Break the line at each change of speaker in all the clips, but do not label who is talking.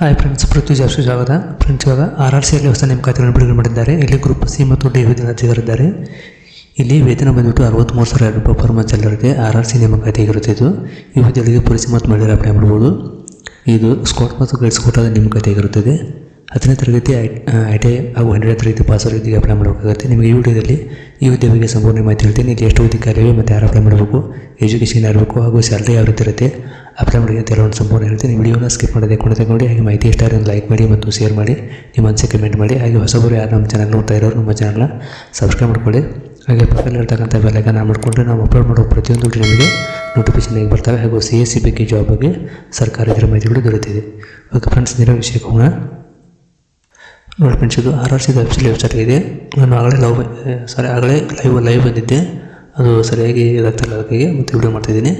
Hi friends ಪೃಥ್ವಿ ಜಾಸ್ತಿ ಸ್ವಾಗತ friends ಇವಾಗ ಆರ್ ಆರ್ ಸಿಯಲ್ಲಿ ಹೊಸ ನೇಮಕಾತಿಗಳನ್ನು ಬಿಡುಗಡೆ ಮಾಡಿದ್ದಾರೆ. ಇಲ್ಲಿ ಗ್ರೂಪ್ ಸಿ ಮತ್ತು ಡಿ ಅರ್ಜಿಗಾರಿದ್ದಾರೆ ಇಲ್ಲಿ ವೇತನ ಬಂದ್ಬಿಟ್ಟು ಅರವತ್ತ್ಮೂರು ಸಾವಿರ ರೂಪಾಯಿ ಪರ್ ಮಂತ್ ಇರುತ್ತೆ ಆರ್ ಆರ್ ಸಿ ನೇಮಕಾತಿ ಆಗಿರುತ್ತೆ ಇದು. ಈ ಹುದ್ದೆಗಳಿಗೆ ಪುರುಷ ಮತ್ತು ಮಹಿಳೆಯರ ಅಪ್ಲೈ ಮಾಡ್ಬೋದು. ಇದು ಸ್ಕೋಟ್ ಮತ್ತು ಗೈಡ್ಸ್ ಕೋಟಾದ ನೇಮಕಾತಿ ಆಗಿರುತ್ತದೆ. ಹತ್ತನೇ ತರಗತಿ ಐ ಟಿ ಐ ಹಾಗೂ ಹನ್ನೆರಡನೇ ತರಗತಿ ಪಾಸ್ ಹುದ್ದೆಗೆ ಅಪ್ಲೈ ಮಾಡಬೇಕಾಗುತ್ತೆ ನಿಮಗೆ ಈ ವಿಡಿಯೋದಲ್ಲಿ ಈ ಹುದ್ದೆ ಬಗ್ಗೆ ಸಂಪೂರ್ಣ ಮಾಹಿತಿ ಹೇಳ್ತೀನಿ. ಇಲ್ಲಿ ಎಷ್ಟು ಹುದ್ದೆ ಕಾರ್ಯವೆ ಮತ್ತು ಯಾರು ಅಪ್ಲೈ ಮಾಡಬೇಕು, ಎಜುಕೇಷನ್ ಇರಬೇಕು ಹಾಗೂ ಸ್ಯಾಲ್ರಿ ಯಾವ ರೀತಿ ಇರುತ್ತೆ, ಅಪ್ಲೈ ಮಾಡಿ ಅಂತ ಸಂಪೂರ್ಣ ಹೇಳ್ತೀನಿ. ವಿಡಿಯೋನ ಸ್ಕಿಪ್ ಮಾಡದೆ ಕೂಡ ತಗೊಂಡು ಹಾಗೆ ಮಾಹಿತಿ ಇಷ್ಟ ಆದರೆ ಲೈಕ್ ಮಾಡಿ ಮತ್ತು ಶೇರ್ ಮಾಡಿ, ನಿಮ್ಮ ಅನಿಸಿಕೆ ಕಮೆಂಟ್ ಮಾಡಿ, ಹಾಗೆ ಹೊಸಬರು ಯಾರು ನಮ್ಮ ಚಾನಲ್ ನೋಡ್ತಾ ಇರೋರು ನಮ್ಮ ಚಾನಲ್ನ ಸಬ್ಸ್ಕ್ರೈಬ್ ಮಾಡ್ಕೊಳ್ಳಿ. ಹಾಗೆ ಪಕ್ಕದಲ್ಲಿ ಇರ್ತಕ್ಕಂಥ ಬೆಲ್ಲೈಕನ್ ಮಾಡಿಕೊಂಡು ನಾವು ಅಪ್ಲೋಡ್ ಮಾಡೋ ಪ್ರತಿಯೊಂದು ನಿಮಗೆ ನೋಟಿಫಿಕೇಶನ್ ಹೇಗೆ ಬರ್ತವೆ ಹಾಗೂ ಸಿ ಎಸ್ ಸಿ ಬಗ್ಗೆ ಜಾಬ್ ಬಗ್ಗೆ ಸರ್ಕಾರ ಇದರ ಮಾಹಿತಿಗಳು ದೊರೆತಿದೆ. ಓಕೆ ಫ್ರೆಂಡ್ಸ್ ನಿರ ವಿಷಯಕ್ಕೆ ಹೋಗೋಣ. ನೋಡಿ ಫ್ರೆಂಡ್ಸ್ ಇದು R R C website website ಇದೆ ನಾನು ಆಗಲೇ ಲವ್ ಸಾರಿ ಆಗಲೇ ಲೈವ್ ಲೈವ್ ಬಂದಿದ್ದೆ. ಅದು ಸರಿಯಾಗಿ ಇದಾಗ್ತಿಲ್ಲ ಅದಕ್ಕೆ ಮತ್ತೆ ವಿಡಿಯೋ ಮಾಡ್ತಿದ್ದೀನಿ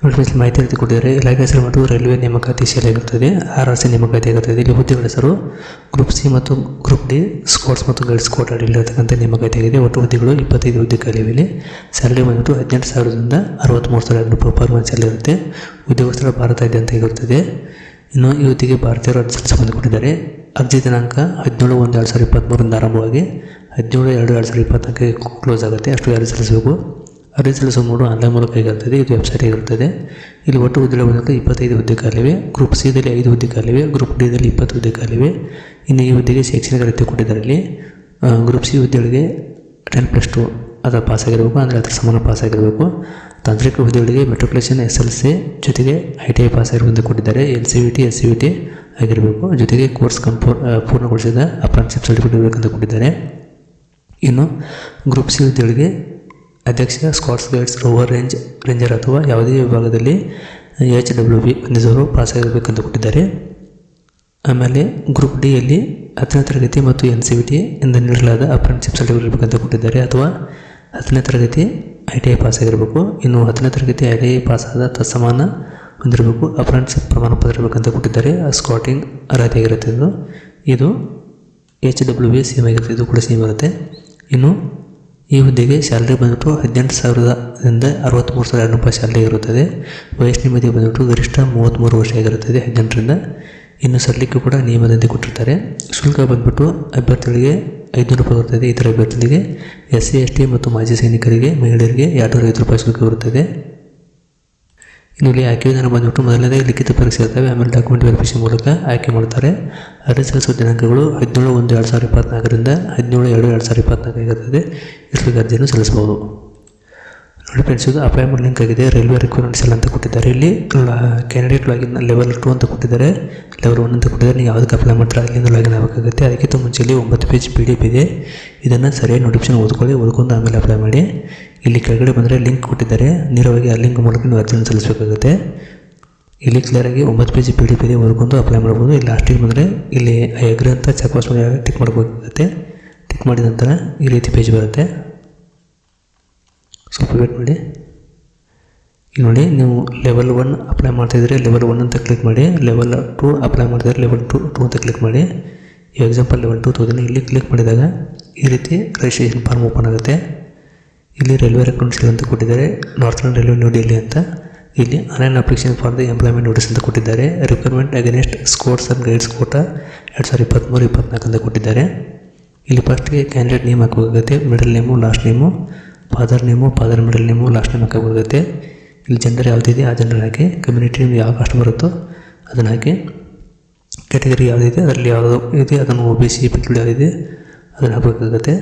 ನೋಡಿ ಫ್ರೆಂಡ್ಸ್ ಮಾಹಿತಿ ರೀತಿ ಕೊಟ್ಟಿದ್ದಾರೆ. ಇಲಾಖೆ ಹೆಸರು ಮತ್ತು ರೈಲ್ವೆ ನೇಮಕಾತಿ ಶಾಲೆ ಆಗಿರ್ತದೆ ಆರ್ ಆರ್ ಸಿ ನೇಮಕಾತಿ ಆಗಿರ್ತದೆ ಇಲ್ಲಿ ಹುದ್ದೆಗಳ ಹೆಸರು ಗ್ರೂಪ್ ಸಿ ಮತ್ತು ಗ್ರೂಪ್ ಡಿ ಸ್ಕೋರ್ಟ್ಸ್ ಮತ್ತು ಗರ್ಲ್ಸ್ ಅಡಿ ಅಡಿಲಿರ್ತಕ್ಕಂಥ ನೇಮಕಾತಿ ಆಗಿದೆ. ಒಟ್ಟು ಹುದ್ದೆಗಳು ಇಪ್ಪತ್ತೈದು ಹುದ್ದೆ ಖಾಲಿವೆ ಸ್ಯಾಲರಿ ಬಂದ್ಬಿಟ್ಟು ಹದಿನೆಂಟು ಸಾವಿರದಿಂದ ಅರವತ್ತ್ಮೂರು ಸಾವಿರ ರೂಪಾಯಿ ಪರ್ ಮಂತ್ ಸ್ಯಾಲರಿ ಇರುತ್ತೆ. ಉದ್ಯೋಗಸ್ಥರ ಭಾರತಾದ್ಯಂತ ಆಗಿರುತ್ತದೆ ಇನ್ನು ಯುವತಿಗೆ ಭಾರತೀಯರು ಅರ್ಜಿ ಸಂಬಂಧಪಟ್ಟಿದ್ದಾರೆ. ಅರ್ಜಿ ದಿನಾಂಕ ಹದಿನೇಳು ಒಂದು ಎರಡು ಸಾವಿರದ ಇಪ್ಪತ್ತ್ಮೂರರಿಂದ ಆರಂಭವಾಗಿ ಹದಿನೇಳು ಎರಡು ಎರಡು ಸಾವಿರದ ಇಪ್ಪತ್ನಾಲ್ಕಕ್ಕೆ ಕ್ಲೋಸ್ ಆಗುತ್ತೆ. ಅಷ್ಟು ಅರ್ಜಿ ಸಲ್ಲಿಸಬೇಕು. ಅರ್ಜಿ ಸಲ್ಲಿಸುವ ಮೂಡು ಆನ್ಲೈನ್ ಮೂಲಕ ಆಗಿರ್ತದೆ ಇದು ವೆಬ್ಸೈಟ್ ಆಗಿರುತ್ತದೆ. ಇಲ್ಲಿ ಒಟ್ಟು ಹುದ್ದೆ ಬಂದಾಗ ಇಪ್ಪತ್ತೈದು ಹುದ್ದೆ ಖಾಲಿವೆ ಗ್ರೂಪ್ ಸಿದಲ್ಲಿ ಐದು ಹುದ್ದೆ ಖಾಲಿವೆ ಗ್ರೂಪ್ ಡಿದಲ್ಲಿ ಇಪ್ಪತ್ತು ಹುದ್ದೆ ಖಾಲಿವೆ ಇನ್ನು ಈ ಹುದ್ದೆಗೆ ಶೈಕ್ಷಣಿಕ ರೀತಿ ಕೊಟ್ಟಿದ್ದಾರೆ ಇಲ್ಲಿ. ಗ್ರೂಪ್ ಸಿ ಹುದ್ದೆಗಳಿಗೆ ಟೆನ್ ಪ್ಲಸ್ ಟು ಅದರ ಪಾಸ್ ಆಗಿರಬೇಕು ಅಂದರೆ ಅದಕ್ಕೆ ಸಮಾನ ಪಾಸ್ ಆಗಿರಬೇಕು ತಾಂತ್ರಿಕ ಹುದ್ದೆಗಳಿಗೆ ಮೆಟ್ರಿಕ್ಯುಲೇಷನ್ ಎಸ್ ಎಲ್ ಸಿ ಜೊತೆಗೆ ಐ ಟಿ ಐ ಪಾಸ್ ಆಗಿರುವಂತೆ ಕೊಟ್ಟಿದ್ದಾರೆ. L C V T S C V T ಆಗಿರಬೇಕು. ಜೊತೆಗೆ ಕೋರ್ಸ್ ಕಂಪೋ ಪೂರ್ಣಗೊಳಿಸಿದ ಅಪ್ರಾಂಶಿಪ್ ಸರ್ಟಿಫಿಕೇಟ್ ಇರಬೇಕಂತ ಕೊಟ್ಟಿದ್ದಾರೆ. ಇನ್ನು ಗ್ರೂಪ್ ಸಿ ಹುದ್ದೆಗಳಿಗೆ ಅಧ್ಯಕ್ಷ scouts guides rover range ranger ಅಥವಾ ಯಾವುದೇ ವಿಭಾಗದಲ್ಲಿ ಎಚ್ ಡಬ್ಲ್ಯೂ ಬಿ ಹೊಂದಿದವರು ಪಾಸ್ ಆಗಿರಬೇಕಂತ ಕೊಟ್ಟಿದ್ದಾರೆ. ಆಮೇಲೆ ಗ್ರೂಪ್ ಡಿಯಲ್ಲಿ ಹತ್ತನೇ ತರಗತಿ ಮತ್ತು ಎನ್ ಸಿ ವಿ ಟಿ ಇಂದ ನೀಡಲಾದ ಅಪ್ರೆಂಟಿಸ್ಶಿಪ್ ಸರ್ಟಿಫಿಕೇಟ್ ಇರಬೇಕಂತ ಕೊಟ್ಟಿದ್ದಾರೆ. ಅಥವಾ ಹತ್ತನೇ ತರಗತಿ ಐ ಟಿ ಐ ಪಾಸ್ ಆಗಿರಬೇಕು ಇನ್ನು ಹತ್ತನೇ ತರಗತಿ ಐ ಟಿ ಐ ಪಾಸ್ ಆದ ತತ್ಸಮಾನ ಹೊಂದಿರಬೇಕು. ಅಪ್ರೆಂಟಿಸ್ಶಿಪ್ ಪ್ರಮಾಣ ಪತ್ರ ಇರಬೇಕಂತ ಕೊಟ್ಟಿದ್ದಾರೆ ಸ್ಕಾಟಿಂಗ್ ಅರ್ಹತೆ ಆಗಿರುತ್ತೆ ಇದು. ಇದು ಎಚ್ ಡಬ್ಲ್ಯೂ ಬಿ ಸೇಮ್ ಆಗಿರುತ್ತೆ. ಇದು ಕೂಡ ಸೇಮ್ ಇರುತ್ತೆ ಇನ್ನು ಈ ಹುದ್ದೆಗೆ ಸ್ಯಾಲ್ರಿ ಬಂದ್ಬಿಟ್ಟು ಹದಿನೆಂಟು ಸಾವಿರದಿಂದ ಅರವತ್ತ್ಮೂರು ಸಾವಿರ ರೂಪಾಯಿ ಸ್ಯಾಲ್ರಿ ಇರುತ್ತದೆ ವಯಸ್ಸಿನ ಮಿತಿ ಬಂದ್ಬಿಟ್ಟು ಗರಿಷ್ಠ ಮೂವತ್ತ್ಮೂರು ವರ್ಷ ಆಗಿರುತ್ತದೆ ಹದಿನೆಂಟರಿಂದ. ಇನ್ನು ಸಲ್ಲಿಕೆ ಕೂಡ ನಿಯಮದಂತೆ ಕೊಟ್ಟಿರ್ತಾರೆ. ಶುಲ್ಕ ಬಂದ್ಬಿಟ್ಟು ಅಭ್ಯರ್ಥಿಗಳಿಗೆ ಐದುನೂರು ರೂಪಾಯಿ ಬರ್ತದೆ. ಥರ ಅಭ್ಯರ್ಥಿಗೆ ಎಸ್ ಸಿ ಎಸ್ ಟಿ ಮತ್ತು ಮಾಜಿ ಸೈನಿಕರಿಗೆ, ಮಹಿಳೆಯರಿಗೆ ಎರಡುನೂರ ಐದು ರೂಪಾಯಿ ಶುಲ್ಕ ಬರುತ್ತದೆ ಇನ್ನು ಇಲ್ಲಿ ಆಯ್ಕೆ ವಿಧಾನ ಬಂದುಬಿಟ್ಟು ಮೊದಲನೇದಾಗಿ ಲಿಖಿತ ಪರೀಕ್ಷೆ ಇರ್ತವೆ. ಆಮೇಲೆ ಡಾಕ್ಯುಮೆಂಟ್ ವೆರಿಫಿಕೇಷನ್ ಮೂಲಕ ಆಯ್ಕೆ ಮಾಡ್ತಾರೆ. ಅರ್ಜಿ ಸಲ್ಲಿಸುವ ದಿನಾಂಕಗಳು ಹದಿನೇಳು ಒಂದು ಎರಡು ಸಾವಿರದ ಇಪ್ಪತ್ನಾಲ್ಕರಿಂದ ಹದಿನೇಳು ಎರಡು ಎರಡು ಸಾವಿರದ ಇಪ್ಪತ್ನಾಲ್ಕು ಆಗಿರ್ತದೆ ಇಷ್ಟಕ್ಕೆ ಅರ್ಜಿಯನ್ನು ಸಲ್ಲಿಸಬಹುದು. ನೋಡಿ ಫ್ರೆಂಡ್ಸ್ ಇದು ಅಪ್ಲೈ ಮಾಡೋ ಲಿಂಕ್ ಆಗಿದೆ. ರೈಲ್ವೆ ರಿಕ್ವೈರ್ಮೆಂಟ್ಸ್ ಎಲ್ಲ ಅಂತ ಕೊಟ್ಟಿದ್ದಾರೆ. ಇಲ್ಲಿ ಕ್ಯಾಂಡಿಡೇಟ್ ಲಾಗಿನ್ ಲೆವೆಲ್ ಟು ಅಂತ ಕೊಟ್ಟಿದ್ದಾರೆ. ಲೆವೆಲ್ ಒನ್ ಅಂತ ಕೊಟ್ಟಿದ್ದಾರೆ. ನೀವು ಯಾವುದಕ್ಕೆ ಅಪ್ಲೈ ಮಾಡ್ತಾರೆ? ಅಲ್ಲಿಂದ ಲಾಗಿನ್ ಆಗಬೇಕಾಗುತ್ತೆ. ಅದಕ್ಕಿಂತ ಮುಂಚೆ ಇಲ್ಲಿ ಒಂಬತ್ತು ಪೇಜ್ ಪಿ ಡಿ ಎಫ್ ಇದೆ. ಇದನ್ನು ಸರಿಯಾಗಿ ನೋಟಿಫಿಕೇಶನ್ ಓದ್ಕೊಳ್ಳಿ. ಓದ್ಕೊಂಡು ಆಮೇಲೆ ಅಪ್ಲೈ ಮಾಡಿ. ಇಲ್ಲಿ ಕೆಳಗಡೆ ಬಂದರೆ ಲಿಂಕ್ ಕೊಟ್ಟಿದ್ದಾರೆ. ನೇರವಾಗಿ ಆ ಲಿಂಕ್ ಮೂಲಕ ನೀವು ಅರ್ಜಿಯನ್ನು ಸಲ್ಲಿಸಬೇಕಾಗುತ್ತೆ. ಇಲ್ಲಿ ಕ್ಲಿಯರಾಗಿ ಒಂಬತ್ತು ಪೇಜ್ ಪಿ ಡಿ ಎಫ್ ಇದೆ. ಓದ್ಕೊಂಡು ಅಪ್ಲೈ ಮಾಡ್ಬೋದು. ಇಲ್ಲಿ ಲಾಸ್ಟಿಗೆ ಬಂದರೆ ಇಲ್ಲಿ ಅಗ್ರಿ ಅಂತ ಚೆಕ್ ಬಾಕ್ಸ್ ಟಿಕ್ ಮಾಡಬೇಕಾಗುತ್ತೆ ಟಿಕ್ ಮಾಡಿದ ನಂತರ ಈ ರೀತಿ ಪೇಜ್ ಬರುತ್ತೆ. ಸ್ವಲ್ಪ ವೇಟ್ ಮಾಡಿ ನೋಡಿ, ನೀವು ಲೆವೆಲ್ ಒನ್ ಅಪ್ಲೈ ಮಾಡ್ತಾಯಿದ್ರೆ ಲೆವೆಲ್ ಒನ್ ಅಂತ ಕ್ಲಿಕ್ ಮಾಡಿ ಲೆವೆಲ್ ಟು ಅಪ್ಲೈ ಮಾಡ್ತಾಯಿದ್ರೆ ಲೆವೆಲ್ ಟು ಟು ಅಂತ ಕ್ಲಿಕ್ ಮಾಡಿ. ಈ ಎಕ್ಸಾಂಪಲ್ ಲೆವೆಲ್ ಟು ತೋದಿನಿ ಇಲ್ಲಿ ಕ್ಲಿಕ್ ಮಾಡಿದಾಗ ಈ ರೀತಿ ರಿಜಿಸ್ಟ್ರೇಷನ್ ಫಾರ್ಮ್ ಓಪನ್ ಆಗುತ್ತೆ. ಇಲ್ಲಿ ರೈಲ್ವೆ ರೆಕಮೆಂಡ್ಸ್ ಅಂತ ಕೊಟ್ಟಿದ್ದಾರೆ. ನಾರ್ತನ್ ರೈಲ್ವೆ ನೋಡಿ ಇಲ್ಲಿ ಅಂತ. ಇಲ್ಲಿ online application for the employment notice ಅಂತ ಕೊಟ್ಟಿದ್ದಾರೆ. Requirement against scouts and guides quota ಎರಡು ಸಾವಿರದ ಇಪ್ಪತ್ತ್ಮೂರು ಇಪ್ಪತ್ನಾಲ್ಕು ಅಂತ ಕೊಟ್ಟಿದ್ದಾರೆ. ಇಲ್ಲಿ ಫಸ್ಟ್ಗೆ ಕ್ಯಾಂಡಿಡೇಟ್ ನೇಮ್ ಹಾಕಬೇಕಾಗುತ್ತೆ. Middle name last name father name father middle name last name ಹಾಕಬೇಕಾಗುತ್ತೆ ಇಲ್ಲಿ ಜನರ ಯಾವುದಿದೆ ಆ ಜನರ ಹಾಕಿ ಕಮ್ಯುನಿಟಿ ನೇಮ್ ಯಾವ ಕಾಸ್ಟ್ ಬರುತ್ತೋ ಅದನ್ನು ಹಾಕಿ ಕ್ಯಾಟಗರಿ ಯಾವುದಿದೆ ಅದರಲ್ಲಿ ಯಾವುದು ಇದೆ ಅದನ್ನು ಒ ಬಿ ಸಿ ಪಿ ಯಾವುದಿದೆ ಅದನ್ನು ಹಾಕಬೇಕಾಗುತ್ತೆ.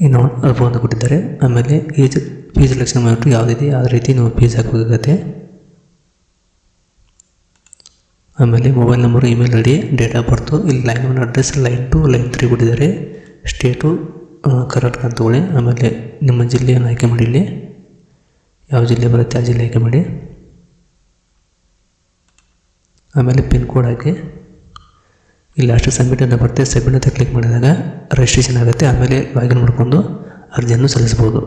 ಇನ್ನು ಅಂತ ಕೊಟ್ಟಿದ್ದಾರೆ. ಆಮೇಲೆ ಏಜ್ ಫೀಸ್ ಲೆಕ್ಷನ್ ಮಾಡಿಬಿಟ್ಟು ಯಾವುದಿದೆ ಯಾವ ರೀತಿ ನೀವು ಫೀಸ್ ಹಾಕಬೇಕಾಗತ್ತೆ. ಆಮೇಲೆ mobile number email I D date of birth ಇಲ್ಲಿ line one address line two line three ಕೊಟ್ಟಿದ್ದಾರೆ. ಸ್ಟೇಟು ಆ, ಕರ್ನಾಟಕ ಅಂತ ತಗೊಳ್ಳಿ ಆಮೇಲೆ ನಿಮ್ಮ ಜಿಲ್ಲೆಯನ್ನು ಆಯ್ಕೆ ಮಾಡಿ ಇಲ್ಲಿ. ಯಾವ ಜಿಲ್ಲೆ ಬರುತ್ತೆ ಆ ಜಿಲ್ಲೆ ಆಯ್ಕೆ ಮಾಡಿ. ಆಮೇಲೆ ಪಿನ್ ಕೋಡ್ ಹಾಕಿ. ಇಲ್ಲಿ ಲಾಸ್ಟ್ ಸಬ್ಮಿಟ್ ಅಂತ ಬರುತ್ತೆ ಸಬ್ಮಿಟ್ ಅಂತ ಕ್ಲಿಕ್ ಮಾಡಿದಾಗ ರಿಜಿಸ್ಟ್ರೇಷನ್ ಆಗುತ್ತೆ. ಆಮೇಲೆ ಲಾಗಿನ್ ಮಾಡಿಕೊಂಡು ಅರ್ಜಿಯನ್ನು ಸಲ್ಲಿಸ್ಬೋದು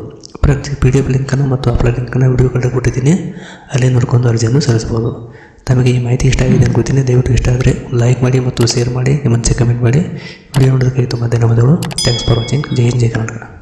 ಪ್ರತಿ ಪಿ ಡಿ ಎಫ್ ಲಿಂಕನ್ನು ಮತ್ತು ಅಪ್ಲೈ ಲಿಂಕನ್ನು ವಿಡಿಯೋ ಕಡೆ ಕೊಟ್ಟಿದ್ದೀನಿ ಅಲ್ಲೇ ನೋಡ್ಕೊಂಡು ಅರ್ಜಿಯನ್ನು ಸಲ್ಲಿಸ್ಬೋದು ತಮಗೆ ಈ ಮಾಹಿತಿ ಇಷ್ಟ ಆಗಿದೆ ಅನ್ಕೋತೀನಿ ದಯವಿಟ್ಟು ಇಷ್ಟ ಆದರೆ ಲೈಕ್ ಮಾಡಿ ಮತ್ತು ಶೇರ್ ಮಾಡಿ, ನಿಮ್ಮ ಕಮೆಂಟ್ ಮಾಡಿ. ವಿಡಿಯೋ ನೋಡೋದಕ್ಕೆ ತುಂಬ ಧನ್ಯವಾದಗಳು. Thanks for watching Jai Hind, Jai Karnataka.